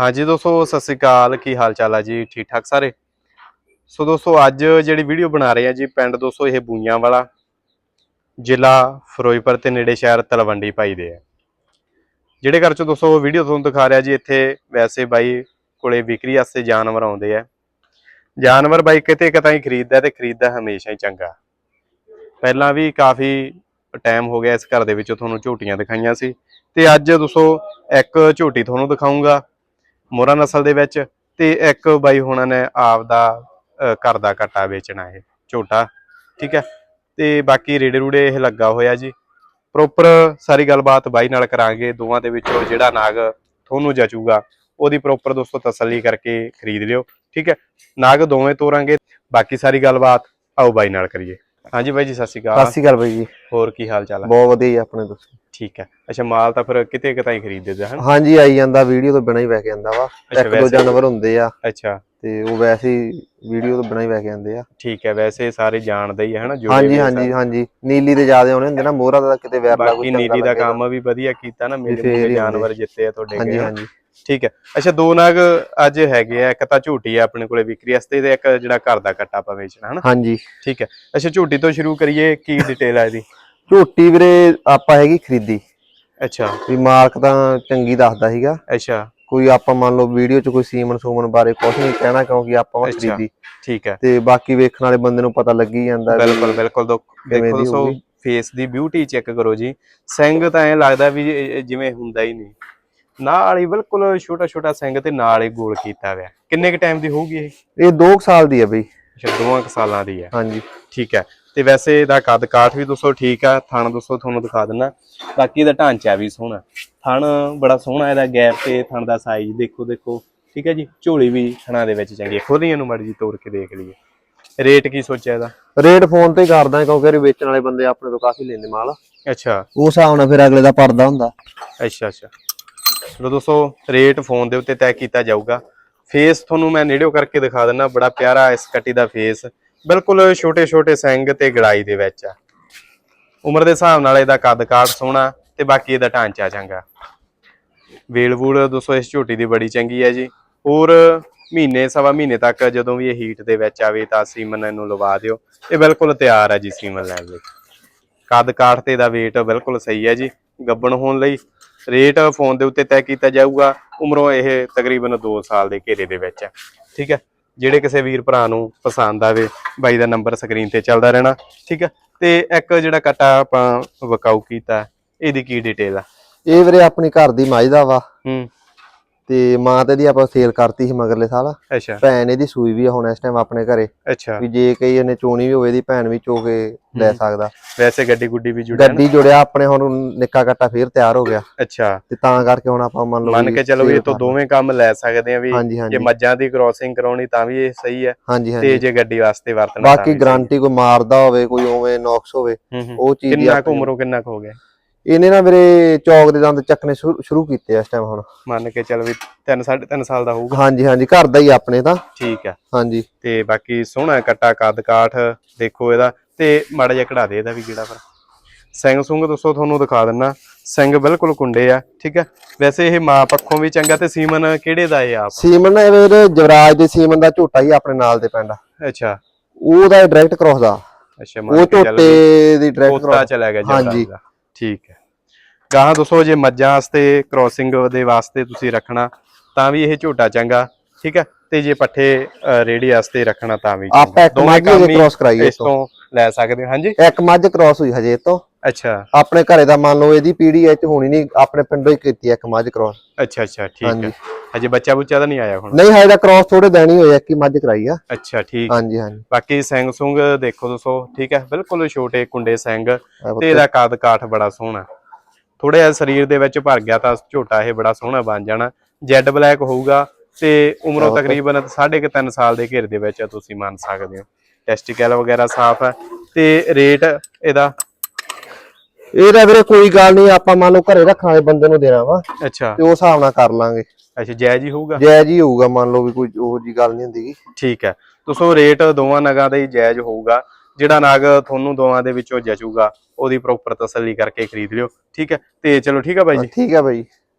ਹਾਂਜੀ ਦੋਸਤੋ, ਸਤਿ ਸ੍ਰੀ ਅਕਾਲ। ਕੀ ਹਾਲ ਚਾਲ ਆ ਜੀ? ਠੀਕ ਠਾਕ ਸਾਰੇ? ਸੋ ਦੋਸਤੋ, ਅੱਜ ਜਿਹੜੀ ਵੀਡੀਓ ਬਣਾ ਰਹੇ ਆ ਜੀ ਪਿੰਡ ਦੋਸਤੋ, ਇਹ ਬੂਈਆਂ ਵਾਲਾ ਜ਼ਿਲ੍ਹਾ ਫਿਰੋਜ਼ਪੁਰ ਤੇ ਨੇੜੇ ਸ਼ਹਿਰ ਤਲਵੰਡੀ ਪਾਈ ਦੇ ਆ। ਜਿਹੜੇ ਘਰ ਚ ਦੋਸਤੋ ਵੀਡੀਓ ਤੁਹਾਨੂੰ ਦਿਖਾ ਰਿਹਾ ਜੀ, ਇੱਥੇ ਵੈਸੇ ਬਾਈ ਕੋਲੇ ਵਿਕਰੀ ਵਾਸਤੇ ਜਾਨਵਰ ਆਉਂਦੇ ਆ। ਜਾਨਵਰ ਬਾਈ ਕਿਤੇ ਕਿਤਾ ਹੀ ਖਰੀਦਦਾ ਤੇ ਖਰੀਦਦਾ ਹਮੇਸ਼ਾ ਹੀ ਚੰਗਾ। ਪਹਿਲਾਂ ਵੀ ਕਾਫੀ ਟਾਈਮ ਹੋ ਗਿਆ ਇਸ ਘਰ ਦੇ ਵਿੱਚ, ਤੁਹਾਨੂੰ ਝੋਟੀਆਂ ਦਿਖਾਈਆਂ ਸੀ। ਤੇ ਅੱਜ ਦੋਸਤੋ, ਇੱਕ ਝੋਟੀ ਤੁਹਾਨੂੰ ਦਿਖਾਉਂਗਾ ਮੋਰਾ ਨਸਲ ਦੇ ਵਿੱਚ ਤੇ ਇੱਕ ਬਾਈ ਹੁਣਾਂ ਨੇ ਆਪ ਦਾ ਘਰ ਦਾ ਕੱਟਾ ਵੇਚਣਾ ਇਹ, ਝੋਟਾ, ਠੀਕ ਹੈ? ਤੇ ਬਾਕੀ ਰੇੜੇ ਰੂੜੇ ਇਹ ਲੱਗਾ ਹੋਇਆ ਜੀ। ਪ੍ਰੋਪਰ ਸਾਰੀ ਗੱਲਬਾਤ ਬਾਈ ਨਾਲ ਕਰਾਂਗੇ, ਦੋਵਾਂ ਦੇ ਵਿੱਚੋਂ ਜਿਹੜਾ ਨਾਗ ਤੁਹਾਨੂੰ ਜਚੂਗਾ, ਉਹਦੀ ਪ੍ਰੋਪਰ ਦੋਸਤੋ ਤਸੱਲੀ ਕਰਕੇ ਖਰੀਦ ਲਿਓ, ਠੀਕ ਹੈ? ਨਾਗ ਦੋਵੇਂ ਤੋਰਾਂਗੇ, ਬਾਕੀ ਸਾਰੀ ਗੱਲਬਾਤ ਆਓ ਬਾਈ ਨਾਲ ਕਰੀਏ। ਹਾਂਜੀ ਬਾਈ ਜੀ ਸਤਿ ਸ਼੍ਰੀ ਸਤਿ ਅਕਾਲ ਸ਼੍ਰੀ ਅਕਾਲ ਬਾਈ ਜੀ। ਹੋਰ ਕੀ ਹਾਲ ਚਾਲ ਹੈ ਬਹੁਤ ਵਧੀਆ ਜੀ ਆਪਣੇ ਤੁਸੀਂ? ਠੀਕ ਹੈ ਅੱਛਾ ਮਾਲ ਤਾਂ ਫਿਰ ਕਿਤੇ ਕਿਤੇ ਹੀ ਖਰੀਦਦੇ ਹਨ? ਹਾਂਜੀ ਆਈ ਜਾਂਦਾ ਵੀਡੀਓ ਤੋਂ ਬਿਨਾਂ ਹੀ ਵੈ ਕੇ ਜਾਂਦਾ ਵਾ। ਇੱਕ ਦੋ ਜਾਨਵਰ ਹੁੰਦੇ ਆ। ਅੱਛਾ। ਤੇ ਉਹ ਵੈਸੇ ਹੀ ਵੀਡੀਓ ਤੋਂ ਬਿਨਾਂ ਹੀ ਵੈ ਕੇ ਜਾਂਦੇ ਆ। ਠੀਕ ਹੈ ਵੈਸੇ ਸਾਰੇ ਜਾਣਦੇ ਹੀ ਹੈ ਹਨਾ ਜੁੜੇ ਹਾਂਜੀ ਹਾਂਜੀ। ਹਾਂਜੀ। ਨੀਲੀ ਦੇ ਜ਼ਿਆਦਾ ਆਉਣੇ ਹੁੰਦੇ ਨਾ ਮੋਹਰਾ ਦਾ ਕਿਤੇ ਵੈਰ ਲਾ ਬਾਕੀ ਨੀਲੀ ਦਾ ਕੰਮ ਵੀ ਵਧੀਆ ਕੀਤਾ ਨਾ ਮੇਰੇ ਮੂਹਰੇ ਜਾਨਵਰ ਜਿੱਤੇ ਆ ਤੁਹਾਡੇ ਹਾਂਜੀ। ਹਾਂਜੀ। ਠੀਕ ਹੈ। ਅੱਛਾ ਦੋ ਨਾਗ ਅੱਜ ਹੈਗੇ ਆ ਇੱਕ ਤਾਂ ਝੂਟੀ ਆ ਆਪਣੇ ਕੋਲੇ ਵਿਕਰੀ ਵਾਸਤੇ ਤੇ ਇੱਕ ਜਿਹੜਾ ਘਰ ਦਾ ਕੱਟਾ ਆਪਾਂ ਵੇਚਣਾ ਹਨਾ? ਹਾਂਜੀ। ਠੀਕ ਹੈ। ਅੱਛਾ ਝੂਟੀ ਤੋਂ ਸ਼ੁਰੂ ਕਰੀਏ ਕੀ ਡਿਟੇਲ ਆ ਇਹਦੀ? ਝੋਟੀ ਵੀਰੇ ਆਪਾਂ ਹੈਗੀ ਖਰੀਦੀ। ਅੱਛਾ। ਵੀ ਮਾਲਕ ਤਾਂ ਚੰਗੀ ਦੱਸਦਾ ਸੀਗਾ। ਅੱਛਾ। ਕੋਈ ਆਪਾਂ ਮੰਨ ਲਓ ਵੀਡੀਓ 'ਚ ਕੋਈ ਸੀਮਨ ਸੂਮਨ ਬਾਰੇ ਕੁਝ ਨਹੀਂ ਕਹਿਣਾ ਕਿਉਂਕਿ ਆਪਾਂ ਉਹ। ਖਰੀਦੀ। ਠੀਕ ਹੈ। ਤੇ ਬਾਕੀ ਵੇਖਣ ਵਾਲੇ ਬੰਦੇ ਨੂੰ ਪਤਾ ਲੱਗੀ ਜਾਂਦਾ ਬਿਲਕੁਲ ਬਿਲਕੁਲ। ਦੇਖੋ ਦੀ ਦੋਸਤੋ ਹੋਊਗੀ। ਫੇਸ ਦੀ ਬਿਊਟੀ ਚੈੱਕ ਕਰੋ ਜੀ। ਸਿੰਘ ਤਾਂ ਐ ਲੱਗਦਾ ਵੀ ਜਿਵੇਂ ਹੁੰਦਾ ਹੀ ਨਹੀਂ। ਨਾਲ ਹੀ ਬਿਲਕੁਲ ਛੋਟਾ ਛੋਟਾ ਸਿੰਘ ਤੇ ਨਾਲ ਹੀ ਗੋਲ ਕੀਤਾ ਹੋਇਆ। ਕਿੰਨੇ ਕ ਟਾਈਮ ਦੀ ਹੋਊਗੀ ਇਹ? ਇਹ 2 ਸਾਲ ਦੀ ਆ ਬਈ। ਅੱਛਾ ਦੋਵਾਂ ਕੁ ਸਾਲਾਂ ਦੀ ਹੈ ਹਾਂਜੀ। ਠੀਕ ਹੈ। ਤੇ ਵੈਸੇ ਇਹਦਾ ਕੱਦ ਕਾਠ ਵੀ ਦੋਸਤੋ ਠੀਕ ਆ ਥਣ ਦੋਸਤੋ ਤੁਹਾਨੂੰ ਦਿਖਾ ਦਿੰਨਾ। ਬਾਕੀ ਇਹਦਾ ਢਾਂਚਾ ਵੀ ਸੋਹਣਾ। ਥਣ ਬੜਾ ਸੋਹਣਾ ਇਹਦਾ ਗੈਪ ਤੇ ਥਣ ਦਾ ਸਾਈਜ਼ ਦੇਖੋ ਦੇਖੋ। ਠੀਕ ਹੈ ਜੀ? ਝੋਲੀ ਵੀ ਥਣਾਂ ਦੇ ਵਿੱਚ ਚੰਗੀ ਹੈ ਖੁਦ ਹੀ ਇਹਨੂੰ ਮੜ ਜੀ ਤੋੜ ਕੇ ਦੇਖ ਲਈਏ। ਰੇਟ ਕੀ ਸੋਚਿਆ ਇਹਦਾ? ਰੇਟ ਫੋਨ ਤੇ ਹੀ ਕਰਦਾ ਕਿਉਂਕਿ ਇਹ ਵੇਚਣ ਵਾਲੇ ਬੰਦੇ ਆਪਣੇ ਤੋਂ ਕਾਫੀ ਲੈਂਦੇ ਮਾਲ। ਅੱਛਾ। ਉਸ ਹਿਸਾਬ ਨਾਲ ਫਿਰ ਅਗਲੇ ਦਾ ਪਰਦਾ ਹੁੰਦਾ। ਅੱਛਾ ਅੱਛਾ। ਚਲੋ ਦੋਸਤੋ ਰੇਟ ਫੋਨ ਦੇ ਉੱਤੇ ਤੈਅ ਕੀਤਾ ਜਾਊਗਾ ਫੇਸ ਤੁਹਾਨੂੰ ਮੈਂ ਨੇੜਿਓ ਕਰਕੇ ਦਿਖਾ ਦਿੰਨਾ ਬੜਾ ਪਿਆਰਾ ਇਸ ਕੱਟੀ ਦਾ ਫੇਸ ਬਿਲਕੁਲ ਛੋਟੇ ਛੋਟੇ ਸਿੰਘ ਤੇ ਗੜਾਈ ਦੇ ਵਿੱਚ ਆ। ਉਮਰ ਦੇ ਹਿਸਾਬ ਨਾਲ ਇਹਦਾ ਕੱਦ ਕਾਠ ਸੋਹਣਾ ਤੇ ਬਾਕੀ ਇਹਦਾ ਢਾਂਚਾ ਚੰਗਾ। ਵੇਲ ਵੂਲ ਦੋਸਤੋ ਇਸ ਝੋਟੀ ਦੀ ਬੜੀ ਚੰਗੀ ਹੈ ਜੀ। ਹੋਰ ਮਹੀਨੇ, ਸਵਾ ਮਹੀਨੇ ਤੱਕ ਜਦੋਂ ਵੀ ਇਹ ਹੀਟ ਦੇ ਵਿੱਚ ਆਵੇ ਤਾਂ ਸੀਮਨ ਇਹਨੂੰ ਲਵਾ ਦਿਓ। ਇਹ ਬਿਲਕੁਲ ਤਿਆਰ ਹੈ ਜੀ ਸੀਮਨ ਲੈਣ ਲਈ। ਕੱਦ ਕਾਠ ਤੇ ਦਾ weight ਬਿਲਕੁਲ ਸਹੀ ਹੈ ਜੀ। ਗੱਬਣ ਹੋਣ ਲਈ ਰੇਟ ਫੋਨ ਦੇ ਉੱਤੇ ਤੈਅ ਕੀਤਾ ਜਾਊਗਾ ਉਮਰੋਂ ਇਹ ਤਕਰੀਬਨ 2 ਸਾਲ ਦੇ ਘੇਰੇ ਦੇ ਵਿੱਚ ਹੈ। ਠੀਕ ਹੈ? ਜਿਹੜੇ ਕਿਸੇ ਵੀਰ ਭਰਾ ਨੂੰ ਪਸੰਦ ਆਵੇ ਬਾਈ ਦਾ ਨੰਬਰ ਸਕਰੀਨ ਤੇ ਚੱਲਦਾ ਰਹਿਣਾ ਠੀਕ ਹੈ? ਤੇ ਇੱਕ ਜਿਹੜਾ ਕੱਟਾ ਆਪਾਂ ਵਕਾਊ ਕੀਤਾ ਇਹਦੀ ਕੀ ਡਿਟੇਲ ਆ? ਇਹ ਵੀਰੇ ਆਪਣੀ ਘਰ ਦੀ ਮੱਝ ਦਾ ਵਾ। ਹੂੰ। ਤੇ ਮਾਂ ਤੇ ਦੀ ਆਪਾਂ ਸੇਲ ਕਰਤੀ ਸੀ ਮਗਰਲੇ ਸਾਲ। ਅੱਛਾ। ਭੈਣ ਇਹਦੀ ਸੂਈ ਵੀ ਆ ਹੁਣ ਇਸ ਟਾਈਮ ਆਪਣੇ ਘਰੇ। ਅੱਛਾ। ਵੀ ਜੇ ਕਈ ਇਹਨੇ ਚੋਣੀ ਵੀ ਹੋਵੇ ਇਹਦੀ ਭੈਣ ਵੀ ਚੋ ਕੇ ਲੈ ਸਕਦਾ। ਵੈਸੇ ਗੱਡੀ ਗੁੱਡੀ ਵੀ ਜੁੜਿਆ ਗੱਡੀ ਜੁੜਿਆ ਆਪਣੇ ਹੁਣ ਨਿੱਕਾ ਕੱਟਾ ਫੇਰ ਤਿਆਰ ਹੋ ਗਿਆ। ਅੱਛਾ। ਤੇ ਤਾਂ ਕਰਕੇ ਹੁਣ ਆਪਾਂ ਮੰਨ ਲਓ ਮੰਨ ਕੇ ਚੱਲੋ ਇਹ ਤੋਂ ਦੋਵੇਂ ਕੰਮ ਲੈ ਸਕਦੇ ਆ ਵੀ ਜੇ ਮੱਝਾਂ ਦੀ ਕ੍ਰਾਸਿੰਗ ਕਰਾਉਣੀ ਤਾਂ ਵੀ ਇਹ ਸਹੀ ਹੈ ਤੇ ਜੇ ਗੱਡੀ ਵਾਸਤੇ ਵਰਤਣਾ ਬਾਕੀ ਗਾਰੰਟੀ ਕੋਈ ਮਾਰਦਾ ਹੋਵੇ ਕੋਈ ਉਵੇਂ ਨੌਕਸ ਹੋਵੇ ਉਹ ਚੀਜ਼ ਕਿੰਨਾ ਕੁ ਉਮਰੋਂ ਕਿੰਨਾ ਕੁ ਹੋ ਗਿਆ? ਇਹਨੇ ਨਾ ਵੀਰੇ ਚੌਕ ਦੇ ਦੰਦ ਚੱਕਣੇ ਸ਼ੁਰੂ ਕੀਤੇ ਆ ਇਸ ਟਾਈਮ ਹੁਣ। ਮੰਨ ਕੇ ਚੱਲ ਵੀ 3 3.5 ਸਾਲ ਦਾ ਹੋਊਗਾ। ਹਾਂਜੀ ਹਾਂਜੀ ਘਰ ਦਾ ਹੀ ਆਪਣੇ ਤਾਂ। ਠੀਕ ਹੈ ਹਾਂਜੀ। ਤੇ ਬਾਕੀ ਸੋਹਣਾ ਕੱਟਾ ਕੱਦ ਕਾਠ ਦੇਖੋ ਇਹਦਾ। ਤੇ ਮਾੜਾ ਜਿਹਾ ਕਢਾ ਦੇ ਇਹਦਾ ਵੀ ਕਿਹੜਾ ਪਰ। ਸਿੰਘ ਸੁੰਗ ਦੋਸਤੋ ਤੁਹਾਨੂੰ ਦਿਖਾ ਦਿੰਨਾ। ਸਿੰਘ ਬਿਲਕੁਲ ਕੁੰਡੇ ਆ ਠੀਕ ਹੈ ਵੈਸੇ ਇਹ ਮਾਂ ਪੱਖੋਂ ਵੀ ਚੰਗਾ ਤੇ ਸੀਮਨ ਕਿਹੜੇ ਦਾ ਇਹ ਆਪ? ਸੀਮਨ ਇਹ ਵੀਰੇ ਜਵਰਾਜ ਦੇ ਸੀਮਨ ਦਾ ਝੋਟਾ ਹੀ ਆਪਣੇ ਨਾਲ ਦੇ ਪਿੰਡ। ਅੱਛਾ। ਉਹਦਾ ਡਾਇਰੈਕਟ ਕ੍ਰੋਸ ਦਾ। ਅੱਛਾ ਉਹ ਝੋਟੇ ਦੀ ਡਾਇਰੈਕਟ ਪੋਤਾ ਚਲਾ ਗਿਆ ਹਾਂਜੀ। ਠੀਕ ਹੈ। ਗਾਹਾਂ ਦੋਸਤੋ ਜੇ ਮੱਝਾਂ ਵਾਸਤੇ ਕ੍ਰੋਸਿੰਗ ਦੇ ਵਾਸਤੇ ਤੁਸੀਂ ਰੱਖਣਾ ਤਾਂ ਵੀ ਇਹ ਝੋਟਾ ਚੰਗਾ ਠੀਕ ਹੈ? ਤੇ ਜੇ ਪੱਠੇ ਰੇੜੀ ਵਾਸਤੇ ਰੱਖਣਾ ਤਾਂ ਵੀ। ਆਪਾਂ ਇੱਕ ਦੋਵੇਂ ਮੱਝ ਕੰਮ ਹਜੇ ਹੀ cross ਕਰਾਈ ਹੈ ਇਸ ਤੋਂ ਲੈ ਸਕਦੇ ਹੋ। ਹਾਂਜੀ? ਇੱਕ ਮੱਝ ਕ੍ਰੋਸ ਹੋਈ ਹਜੇ ਤੋਂ। ਅੱਛਾ। ਆਪਣੇ ਘਰੇ ਦਾ ਮੰਨ ਲਓ ਇਹਦੀ ਪੀੜੀ ਐ ਚ ਹੋਣੀ ਨਹੀਂ ਆਪਣੇ ਪਿੰਡੋਂ ਹੀ ਕੀਤੀ ਹੈ ਇੱਕ ਮੱਝ ਕ੍ਰੋਸ ਅੱਛਾ ਅੱਛਾ ਠੀਕ। ਹੈ। ਹਜੇ। ਬੱਚਾ ਬੁੱਚਾ ਤਾਂ ਨਹੀਂ ਆਇਆ ਹੁਣ? ਨਹੀਂ ਹਜੇ ਦਾ ਕ੍ਰੋਸ ਥੋੜੇ ਦੇਣੀ ਹੋਇਆ ਕਿ ਮੱਝ ਕਰਾਈ ਆ। ਅੱਛਾ ਠੀਕ। ਹਾਂਜੀ ਹਾਂਜੀ। ਬਾਕੀ ਸਿੰਘ ਸੁੰਗ ਦੇਖੋ ਦੋਸਤੋ ਠੀਕ ਹੈ? ਬਿਲਕੁਲ ਛੋਟੇ ਕੁੰਡੇ ਸਿੰਘ। ਤੇ ਇਹਦਾ ਕੱਦ ਕਾਠ ਬੜਾ ਸੋਹਣਾ। ਥੋੜਾ ਜਿਹਾ ਸਰੀਰ ਦੇ ਵਿੱਚ ਭਰ ਗਿਆ ਤਾਂ ਝੋਟਾ ਇਹ ਬੜਾ ਸੋਹਣਾ ਬਣ ਜਾਣਾ। ਜੈਡ ਬਲੈਕ ਹੋਊਗਾ ਤੇ ਉਮਰੋਂ ਤੇ- ਤਕਰੀਬਨ 3.5 ਸਾਲ ਦੇ ਘੇਰ ਦੇ ਵਿੱਚ ਤੁਸੀਂ ਮੰਨ ਸਕਦੇ ਹੋ। ਟੈਸਟੀਕਲ ਵਗੈਰਾ ਸਾਫ਼ ਹੈ ਤੇ ਰੇਟ ਇਹਦਾ ਇਹਦਾ ਵੀਰੇ ਕੋਈ ਗੱਲ ਨਹੀਂ ਆਪਾਂ ਮੰਨ ਲਓ ਘਰੇ ਰੱਖਣ ਵਾਲੇ ਬੰਦੇ ਨੂੰ ਦੇਣਾ ਵਾ। ਅੱਛਾ। ਤੇ ਉਸ ਹਿਸਾਬ ਨਾਲ ਕਰ ਲਾਂਗੇ। ਅੱਛਾ ਜਾਇਜ਼ ਹੀ ਹੋਊਗਾ? ਜਾਇਜ਼ ਹੀ ਹੋਊਗਾ ਮੰਨ ਲਓ ਵੀ ਕੋਈ ਉਹ ਜੀ ਗੱਲ ਨਹੀਂ ਹੁੰਦੀ। ਠੀਕ ਹੈ। ਦੋਸਤੋ ਰੇਟ ਦੋਵਾਂ ਨਗਾਂ ਦਾ ਹੀ ਜਾਇਜ਼ ਹੋਊਗਾ। ਜਿਹੜਾ ਨਗ ਤੁਹਾਨੂੰ ਦੋਵਾਂ ਦੇ ਵਿੱਚੋਂ ਜਚੂਗਾ ਉਹਦੀ ਪ੍ਰੋਪਰ ਤਸੱਲੀ ਕਰਕੇ ਖਰੀਦ ਲਿਓ। ਠੀਕ ਹੈ। ਤੇ ਚਲੋ ਠੀਕ ਹੈ ਬਾਈ ਜੀ। ਠੀਕ ਹੈ ਬਾਈ।